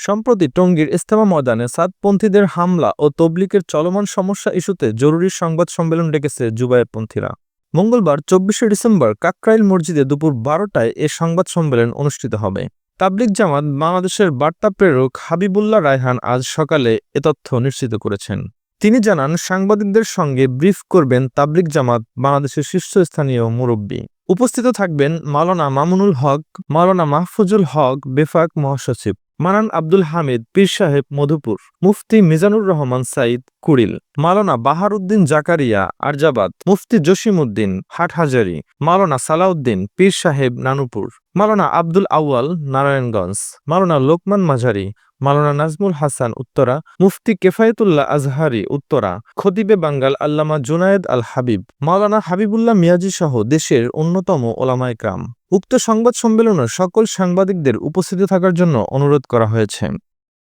সম্প্রতি টঙ্গীর ইস্তেমা ময়দানে সাদপন্থীদের হামলা ও তবলিকের চলমান সমস্যা ইস্যুতে জরুরি সংবাদ সম্মেলন ডেকেছে জুবায়েরপন্থীরা মঙ্গলবার, চব্বিশে ডিসেম্বর, কাকরাইল মসজিদে দুপুর বারোটায় এ সংবাদ সম্মেলন অনুষ্ঠিত হবে। তাবলিক জামাত বাংলাদেশের বার্তা প্রেরক হাবিবুল্লাহ রায়হান আজ সকালে এ তথ্য নিশ্চিত করেছেন। তিনি জানান, সাংবাদিকদের সঙ্গে ব্রিফ করবেন তাবলিক জামাত বাংলাদেশের শীর্ষস্থানীয় মুরব্বী। উপস্থিত থাকবেন মাওলানা মামুনুল হক, মাওলানা মাহফুজুল হক, বেফাক মহাসচিব। মানান আব্দুল হামিদ পীর সাহেব মধুপুর মুফতি মিজানুর রহমান সাইদ কুড়িল মাওলানা বাহারউদ্দিন জাকারিয়া, আরজাবাদ, মুফতি জসিমউদ্দিন হাটহাজারি, মালানা সালাউদ্দিন পীর সাহেব নানুপুর, মালানা আব্দুল আউয়াল নারায়ণগঞ্জ মাওলানা লোকমান মাঝারি, মালানা নাজমুল হাসান উত্তরা, মুফতি কেফায়েতুল্লাহ আজহারি উত্তরা, খতিবে বাঙ্গাল আল্লামা জুনায়েদ আল হাবিব মাওলানা হাবিবুল্লাহ মিয়াজি সহ দেশের অন্যতম ওলামায় ক্রাম। উক্ত সংবাদ সম্মেলনে সকল সাংবাদিকদের উপস্থিত থাকার জন্য অনুরোধ করা হয়েছে।